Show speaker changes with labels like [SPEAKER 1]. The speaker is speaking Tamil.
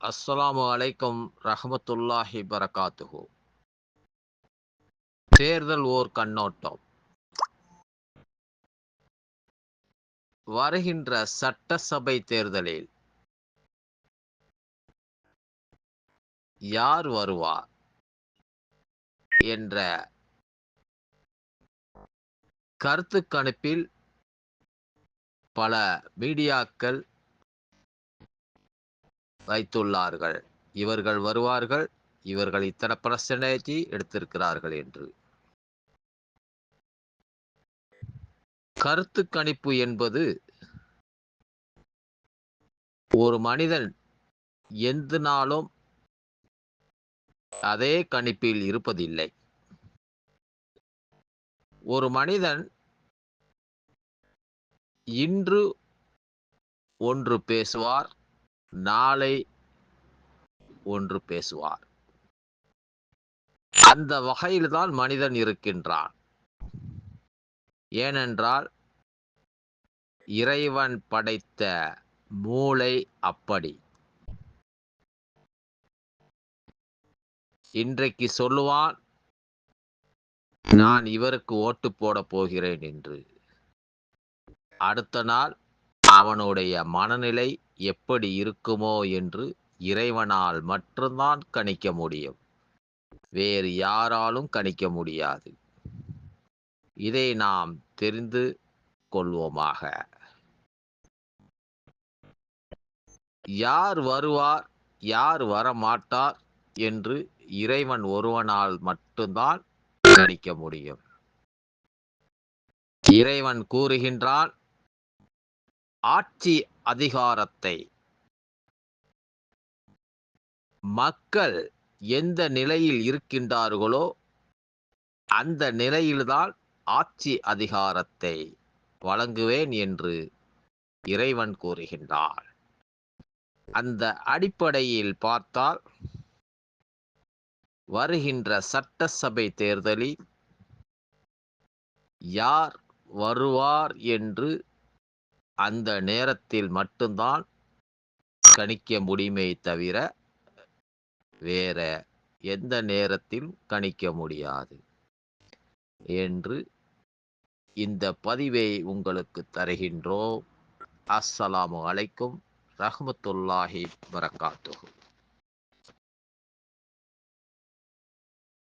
[SPEAKER 1] அஸ்ஸலாமு அலைக்கும் ரஹமத்துல்லாஹி பரகாத்துஹு. தேர்தல் ஓர் கண்ணோட்டம். வருகின்ற சட்டசபை தேர்தலில் யார் வருவார் என்ற கருத்து கணிப்பில் பல மீடியாக்கள் வைத்துள்ளார்கள். இவர்கள் வருவார்கள் இவர்கள் இத்தனை பர்சன்டேஜ் எடுத்திருக்கிறார்கள் என்று. கருத்து கணிப்பு என்பது ஒரு மனிதன் எந்த நாளும் அதே கணிப்பில் இருப்பதில்லை. ஒரு மனிதன் இன்று ஒன்று பேசுவார் நாளை ஒன்று பேசுவார். அந்த வகையில்தான் மனிதன் இருக்கின்றான். ஏனென்றால் இறைவன் படைத்த மூளை அப்படி. இன்றைக்கு சொல்லுவான் நான் இவருக்கு ஓட்டு போட போகிறேன் என்று. அடுத்த நாள் அவனுடைய மனநிலை எப்படி இருக்குமோ என்று இறைவனால் மட்டும்தான் கணிக்க முடியும். வேறு யாராலும் கணிக்க முடியாது. இதை நாம் தெரிந்து கொள்வோமாக. யார் வருவார் யார் வரமாட்டார் என்று இறைவன் ஒருவனால் மட்டும்தான் கணிக்க முடியும். இறைவன் கூறுகின்றான் ஆட்சி அதிகாரத்தை. மக்கள் எந்த நிலையில் இருக்கின்றார்களோ அந்த நிலையில்தான் ஆட்சி அதிகாரத்தை வழங்குவேன் என்று இறைவன் கூறுகின்றார். அந்த அடிப்படையில் பார்த்தால் வருகின்ற சட்டசபை தேர்தலில் யார் வருவார் என்று அந்த நேரத்தில் மட்டும்தான் கணிக்க முடியுமே தவிர வேற எந்த நேரத்தில் கணிக்க முடியாது என்று இந்த பதிவை உங்களுக்கு தருகின்றோம். அஸ்ஸலாமு அலைக்கும் ரஹமத்துல்லாஹி வரகாத்துஹு